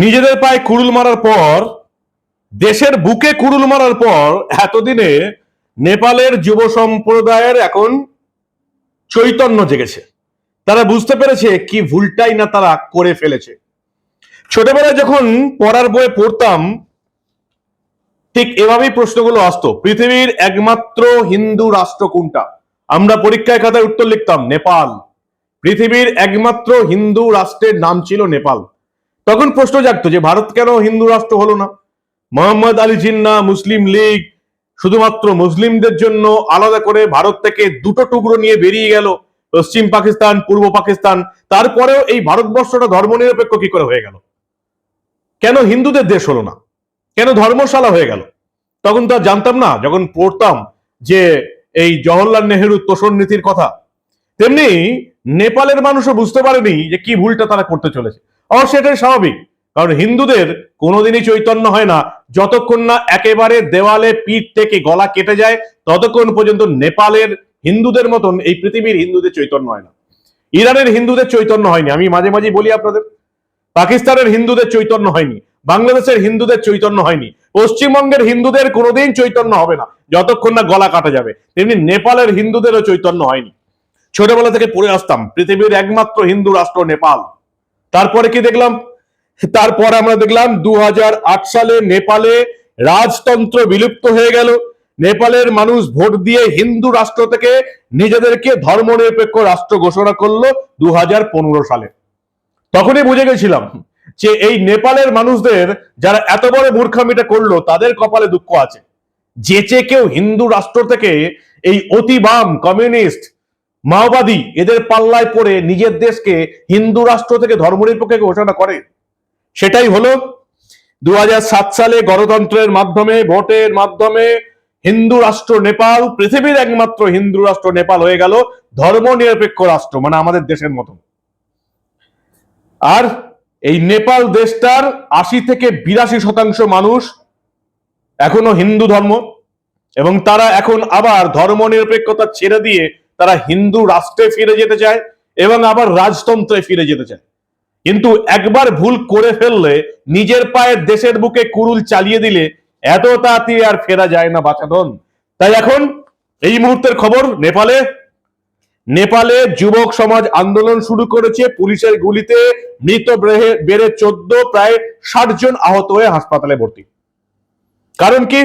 নিজেদের পায়ে কুড়ুল মারার পর, দেশের বুকে কুড়ুল মারার পর এতদিনে নেপালের যুব সম্প্রদায়ের এখন চৈতন্য জেগেছে। তারা বুঝতে পেরেছে কি ভুলটাই না তারা করে ফেলেছে। ছোটবেলায় যখন পড়ার বইয়ে পড়তাম, ঠিক এভাবেই প্রশ্নগুলো আসতো, পৃথিবীর একমাত্র হিন্দু রাষ্ট্র কোনটা? আমরা পরীক্ষায় খাতায় উত্তর লিখতাম, নেপাল। পৃথিবীর একমাত্র হিন্দু রাষ্ট্রের নাম ছিল নেপাল। তখন প্রশ্ন জাগতো যে ভারত কেন হিন্দু রাষ্ট্র হলো না? মোহাম্মদ আলী জিন্না মুসলিম লীগ শুধুমাত্র মুসলিমদের জন্য আলাদা করে ভারত থেকে দুটো টুকরো নিয়ে বেরিয়ে গেল, পশ্চিম পাকিস্তান, পূর্ব পাকিস্তান। তারপরেও এই ভারতবর্ষটা ধর্মনিরপেক্ষ কি করে হয়ে গেল? কেন হিন্দুদের দেশ হলো না? কেন ধর্মশালা হয়ে গেল? তখন তো জানতাম না, যখন পড়তাম যে এই জওহরলাল নেহেরু তোষণ নীতির কথা, তেমনি নেপালের মানুষও বুঝতে পারেনি যে কি ভুলটা তারা করতে চলেছে। অবশ্য এটাই স্বাভাবিক। কারণ হিন্দুদের কোনোদিনই চৈতন্য হয় না। যতক্ষণ না একেবারে দেওয়ালে পিঠ থেকে গলা কেটে যায়, ততক্ষণ পর্যন্ত নেপালের হিন্দুদের মতন এই পৃথিবীর হিন্দুদের চৈতন্য হয় না। ইরানের হিন্দুদের চৈতন্য হয়নি। আমি মাঝে মাঝে বলি আপনাদের, পাকিস্তানের হিন্দুদের চৈতন্য হয়নি। বাংলাদেশের হিন্দুদের চৈতন্য হয়নি। পশ্চিমবঙ্গের হিন্দুদের কোনোদিন চৈতন্য হবে না। যতক্ষণ না গলা কাটা যাবে, তেমনি নেপালের হিন্দুদেরও চৈতন্য হয়নি। ছোটবেলা থেকে পড়ে আসতাম, পৃথিবীর একমাত্র হিন্দু রাষ্ট্র নেপাল। তারপরে কি দেখলাম? তারপর আমরা দেখলাম দু হাজার আট সালে নেপালে রাজতন্ত্র বিলুপ্ত হয়ে গেল। নেপালের মানুষ ভোট দিয়ে হিন্দু রাষ্ট্র থেকে নিজেদেরকে ধর্মনিরপেক্ষ রাষ্ট্র ঘোষণা করল দু হাজার পনেরো সালে। তখনই বুঝে গেছিলাম যে এই নেপালের মানুষদের যারা এত বড় মূর্খামিটা করল, তাদের কপালে দুঃখ আছে। যেচে কেউ হিন্দু রাষ্ট্র থেকে এই অতি বাম কমিউনিস্ট মাওবাদী এদের পাল্লায় পড়ে নিজের দেশকে হিন্দু রাষ্ট্র থেকে ধর্মনিরপেক্ষ ঘোষণা করে। সেটাই হলো দুহাজার সাত সালে গণতন্ত্রের মাধ্যমে, ভোটের মাধ্যমে হিন্দু রাষ্ট্র নেপাল, পৃথিবীর একমাত্র হিন্দু রাষ্ট্র নেপাল হয়ে গেল ধর্মনিরপেক্ষ রাষ্ট্র মানে আমাদের দেশের মতন। আর এই নেপাল দেশটার আশি থেকে বিরাশি শতাংশ মানুষ এখনও হিন্দু ধর্ম, এবং তারা এখন আবার ধর্মনিরপেক্ষতা ছেড়ে দিয়ে তারা হিন্দু রাষ্ট্রে ফিরে যেতে চায় এবং আবার রাজতন্ত্রে ফিরে যেতে চায়। কিন্তু একবার ভুল করে ফেললে নিজের পায়ে দেশের বুকে কুড়ুল চালিয়ে দিলে এত তাড়াতাড়ি আর ফেরা যায় না বাঁচাধন। তাই এখন এই মুহূর্তের খবর, নেপালে। নেপালে যুবক সমাজ আন্দোলন শুরু করেছে। পুলিশের গুলিতে মৃত বেড়ে চোদ্দ, প্রায় ষাট জন আহত হয়ে হাসপাতালে ভর্তি। কারণ কি?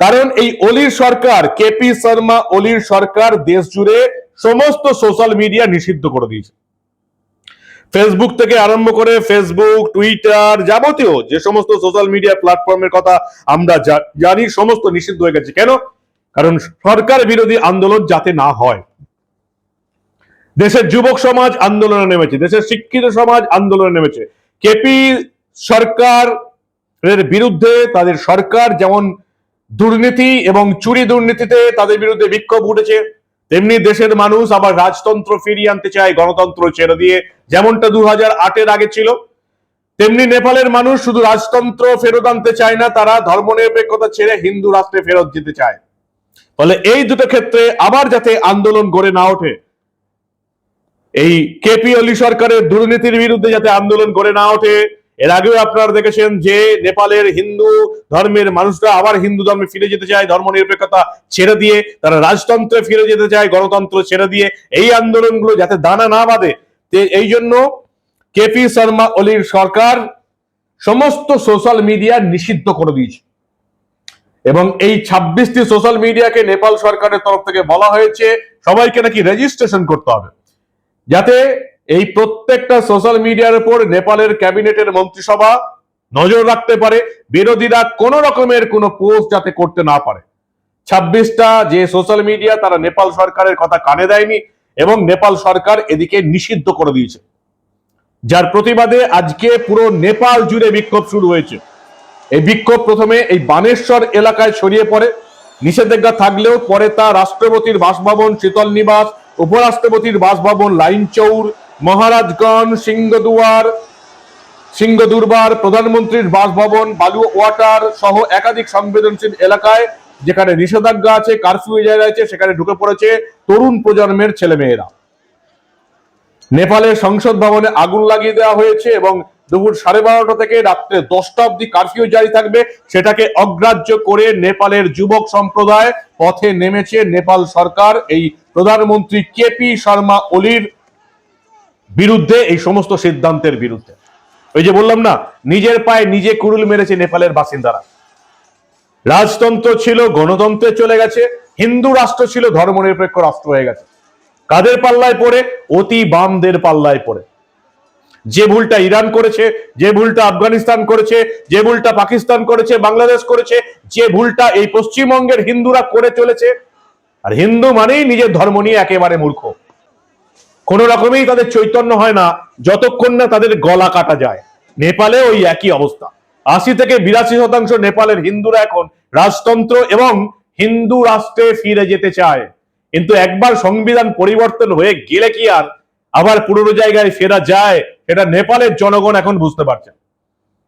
কারণ এই অলির সরকার, কেপি শর্মা অলির সরকার দেশ জুড়ে সমস্ত সোশ্যাল মিডিয়া নিষিদ্ধ করে দিয়েছে। ফেসবুক থেকে আরম্ভ করে ফেসবুক টুইটার যাবতীয় যে সমস্ত সোশ্যাল মিডিয়া প্ল্যাটফর্মের কথা আমরা জানি, সমস্ত নিষিদ্ধ হয়ে গেছে। কেন? কারণ সরকার বিরোধী আন্দোলন যাতে না হয়। দেশের যুবক সমাজ আন্দোলনে নেমেছে, দেশের শিক্ষিত সমাজ আন্দোলনে নেমেছে। কেপি সরকার এর বিরুদ্ধে তাদের সরকার যেমন দুর্নীতি এবং চুরি দুর্নীতিতে তাদের বিরুদ্ধে বিক্ষোভ উঠেছে। তেমনি দেশের মানুষ আবার রাজতন্ত্র ফিরিয়ে আনতে চায়, গণতন্ত্র ছেড়ে দিয়ে, যেমনটা দু হাজার আগে ছিল। তেমনি নেপালের মানুষ শুধু রাজতন্ত্র ফেরত আনতে চায় না, তারা ধর্মনিরপেক্ষতা ছেড়ে হিন্দু রাষ্ট্রে ফেরত যেতে চায়। ফলে এই দুটো ক্ষেত্রে আবার যাতে আন্দোলন গড়ে না ওঠে, এই কেপি অলি সরকারের দুর্নীতির বিরুদ্ধে যাতে আন্দোলন গড়ে না ওঠে এর আগেও আপনারা দেখেছেন যে নেপালের হিন্দু ধর্মের মানুষরা আবার হিন্দু ধর্মে ফিরে যেতে চায় ধর্ম নিরপেক্ষতা ছেড়ে দিয়ে, তারা রাজতন্ত্রে ফিরে যেতে চায়, গণতন্ত্র ছেড়ে দিয়ে। এই আন্দোলনগুলো যাতে দানা না বাঁধে এই জন্য কেপি শর্মা, অলির সরকার সমস্ত সোশ্যাল মিডিয়া নিষিদ্ধ করে দিয়েছে। এবং এই ছাব্বিশটি সোশ্যাল মিডিয়াকে নেপাল সরকারের তরফ থেকে বলা হয়েছে, সবাইকে নাকি রেজিস্ট্রেশন করতে হবে। যাতে এই প্রত্যেকটা সোশ্যাল মিডিয়ার উপর নেপালের ক্যাবিনেটের মন্ত্রিসভা নজর রাখতে পারে। বিরোধীরা কোন রকমের কোনো পোস্ট যাতে করতে না পারে। ছাব্বিশটা যে সোশ্যাল মিডিয়া তারা নেপাল সরকারের কথা কানে দেয়নি এবং নেপাল সরকার এদিকে নিষিদ্ধ করে দিয়েছে। যার প্রতিবাদে আজকে পুরো নেপাল জুড়ে বিক্ষোভ শুরু হয়েছে। এই বিক্ষোভ প্রথমে এই বানেশ্বর এলাকায় ছড়িয়ে পড়ে। নিষেধাজ্ঞা থাকলেও পরে তা রাষ্ট্রপতির বাসভবন, শীতল নিবাস, উপরাষ্ট্রপতির বাসভবন লাইন লাইনচৌর মহারাজগঞ্জ সিংহদুয়ার, সিংহদুর্বার, প্রধানমন্ত্রীর বাসভবন, বালু ওয়াটার সহ একাধিক সংবেদনশীল এলাকায় যেখানে নিষেধাজ্ঞা আছে, কারফিউ আছে, সেখানে ঢুকে পড়েছে তরুণ প্রজন্মের ছেলেমেয়েরা। নেপালের সংসদ ভবনে আগুন লাগিয়ে দেওয়া হয়েছে এবং দুপুর সাড়ে বারোটা থেকে রাত্রে দশটা অবধি কারফিউ জারি থাকবে। সেটাকে অগ্রাহ্য করে নেপালের যুবক সম্প্রদায় পথে নেমেছে নেপাল সরকার। এই প্রধানমন্ত্রী কেপি শর্মা ওলির বিরুদ্ধে, এই সমস্ত সিদ্ধান্তের বিরুদ্ধে। ওই যে বললাম না, নিজের পায়ে নিজে কুরুল মেরেছে নেপালের বাসিন্দারা। রাজতন্ত্র ছিল, গণতন্ত্রে চলে গেছে, হিন্দু রাষ্ট্র ছিল, ধর্মনিরপেক্ষ রাষ্ট্র হয়ে গেছে। কাদের পাল্লায় পড়ে? অতি বামদের পাল্লায় পড়ে। যে ভুলটা ইরান করেছে, যে ভুলটা আফগানিস্তান করেছে, যে ভুলটা পাকিস্তান করেছে, বাংলাদেশ করেছে, যে ভুলটা এই পশ্চিমবঙ্গের হিন্দুরা করে চলেছে। আর হিন্দু মানেই নিজের ধর্ম নিয়ে একেবারে মূর্খ। কোন রকমেই তাদের চৈতন্য হয় না, যতক্ষণ না তাদের গলা কাটা যায়। নেপালে ওই একই অবস্থা। আশি থেকে বিরাশি শতাংশ নেপালের হিন্দুরা এখন রাজতন্ত্র এবং হিন্দু রাষ্ট্রে ফিরে যেতে চায়। কিন্তু একবার সংবিধান পরিবর্তন হয়ে গেলে কি আর? আবার পুরনো জায়গায় ফেরা যায় এটা নেপালের জনগণ এখন বুঝতে পারছে।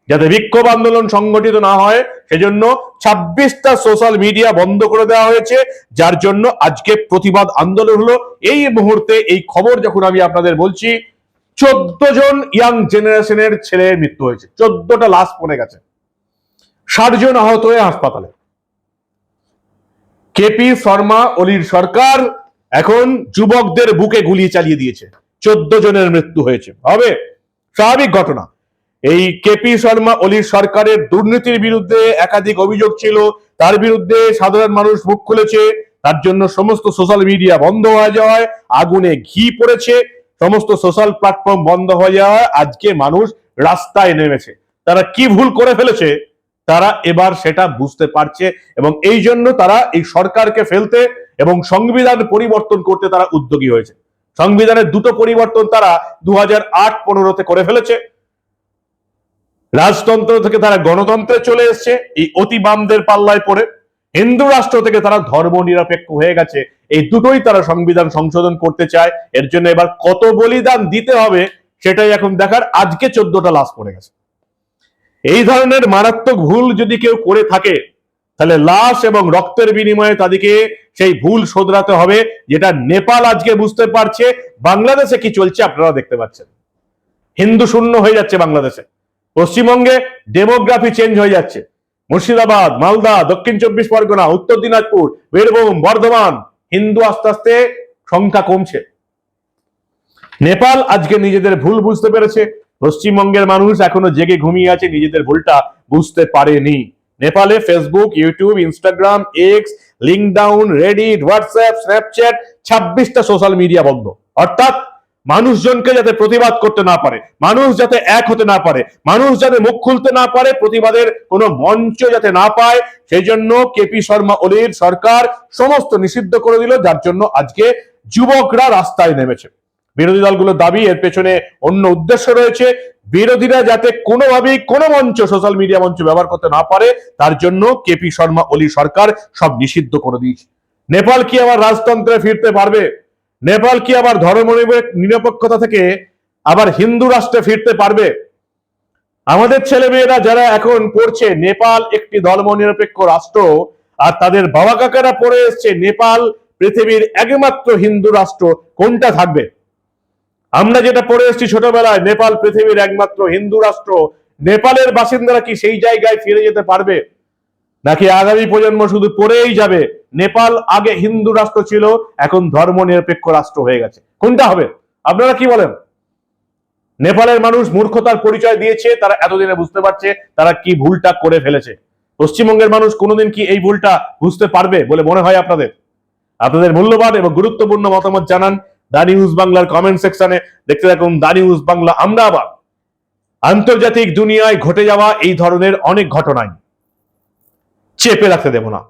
যাতে বিক্ষোভ আন্দোলন সংগঠিত না হয়, সেজন্য ছাব্বিশটা সোশ্যাল মিডিয়া বন্ধ করে দেওয়া হয়েছে, যার জন্য আজকে প্রতিবাদ আন্দোলন হলো। এই মুহূর্তে এই খবর যখন আমি আপনাদের বলছি, চোদ্দ জন ইয়াং জেনারেশনের ছেলের মৃত্যু হয়েছে। চোদ্দটা লাশ পড়ে গেছে। ষাট জন আহত হয়ে হাসপাতালে। কেপি শর্মা অলির সরকার এখন যুবকদের বুকে গুলি চালিয়ে দিয়েছে। চোদ্দ জনের মৃত্যু হয়েছে। হবে স্বাভাবিক ঘটনা। এই কেপি শর্মা অলির সরকারের দুর্নীতির বিরুদ্ধে একাধিক অভিযোগ ছিল। তার বিরুদ্ধে সাধারণ মানুষ মুখ খুলেছে। তার জন্য সমস্ত সোশ্যাল মিডিয়া বন্ধ হয়ে যাওয়ায় আগুনে ঘি পড়েছে। সমস্ত সোশ্যাল প্ল্যাটফর্ম বন্ধ হয়ে যাওয়ায় আজকে মানুষ রাস্তায় নেমেছে। তারা কি ভুল করে ফেলেছে, তারা এবার সেটা বুঝতে পারছে এবং এই জন্য তারা এই সরকারকে ফেলতে এবং সংবিধান পরিবর্তন করতে তারা উদ্যোগী হয়েছে। সংবিধানের দুটো পরিবর্তন তারা দু হাজার আট পনেরোতে করে ফেলেছে। রাজতন্ত্র থেকে তারা গণতন্ত্রে চলে এসছে, এই অতি বামদের পাল্লায় পড়ে। হিন্দু রাষ্ট্র থেকে তারা ধর্ম নিরপেক্ষ হয়ে গেছে। এই দুটোই তারা সংবিধান সংশোধন করতে চায়। এর জন্য এবার কত বলিদান দিতে হবে সেটাই এখন দেখার আজকে চোদ্দটা লাশ পড়ে গেছে। এই ধরনের মারাত্মক ভুল যদি কেউ করে থাকে, তাহলে লাশ এবং রক্তের বিনিময়ে তাদেরকে সেই ভুল শোধরাতে হবে, যেটা নেপাল আজকে বুঝতে পারছে। বাংলাদেশে কি চলছে আপনারা দেখতে পাচ্ছেন। হিন্দু শূন্য হয়ে যাচ্ছে বাংলাদেশে। পশ্চিমবঙ্গে ডেমোগ্রাফি চেঞ্জ হয়ে যাচ্ছে। মুর্শিদাবাদ, মালদা, দক্ষিণ চব্বিশ পরগনা, উত্তর দিনাজপুর, বীরভূম, বর্ধমান, হিন্দু আস্তে আস্তে সংখ্যা কমছে। নেপাল আজকে নিজেদের ভুল বুঝতে পেরেছে। পশ্চিমবঙ্গের মানুষ এখনও জেগে ঘুমিয়ে আছে, নিজেদের ভুলটা বুঝতে পারেনি। নেপালে Facebook YouTube Instagram X LinkedIn Reddit WhatsApp Snapchat ছাব্বিশটা সোশ্যাল মিডিয়া বন্ধ। অর্থাৎ মানুষজনকে যাতে প্রতিবাদ করতে না পারে, মানুষ যাতে এক হতে না পারে, মানুষ যাতে মুখ খুলতে না পারে, প্রতিবাদের কোনো মঞ্চ যাতে না পায়, সেই জন্য কেপি শর্মা ওলির সরকার সমস্ত নিষিদ্ধ করে দিল, যার জন্য আজকে যুবকরা রাস্তায় নেমেছে। বিরোধী দলগুলোর দাবি, এর পেছনে অন্য উদ্দেশ্য রয়েছে, বিরোধীরা যাতে কোনোভাবেই কোনো মঞ্চ, সোশ্যাল মিডিয়া মঞ্চ ব্যবহার করতে না পারে, তার জন্য কেপি শর্মা ওলি সরকার সব নিষিদ্ধ করে দিয়েছে। নেপাল কি আবার রাজতন্ত্রে ফিরতে পারবে? নেপাল কি আবার ধর্ম নিরপেক্ষতা থেকে আবার হিন্দু রাষ্ট্রে ফিরতে পারবে? আমাদের ছেলে মেয়েরা যারা এখন পড়ছে, নেপাল একটি ধর্ম নিরপেক্ষ রাষ্ট্র, আর তাদের বাবা কাকারা পড়ে এসছে, নেপাল পৃথিবীর একমাত্র হিন্দু রাষ্ট্র, কোনটা থাকবে? আমরা যেটা পড়ে এসেছি ছোটবেলায়, নেপাল পৃথিবীর একমাত্র হিন্দু রাষ্ট্র, নেপালের বাসিন্দারা কি সেই জায়গায় ফিরে যেতে পারবে? নাকি আগামী প্রজন্ম শুধু পড়েই যাবে? নেপাল আগে হিন্দু রাষ্ট্র ছিল, এখন ধর্ম নিরপেক্ষ রাষ্ট্র হয়ে গেছে। কোনটা হবে? আপনারা কি বলেন? নেপালের মানুষ মূর্খতার পরিচয় দিয়েছে, তারা এতদিনে বুঝতে পারছে তারা কি ভুলটা করে ফেলেছে। পশ্চিমবঙ্গের মানুষ কোনোদিন কি এই ভুলটা বুঝতে পারবে বলে মনে হয় আপনাদের? আপনাদের মূল্যবান এবং গুরুত্বপূর্ণ মতামত জানান দা নিউজ বাংলার কমেন্ট সেকশনে দেখতে থাকুন দা নিউজ বাংলা, আমরা আবার। আন্তর্জাতিক দুনিয়ায় ঘটে যাওয়া এই ধরনের অনেক ঘটনায় চেপে রাখতে দেব না।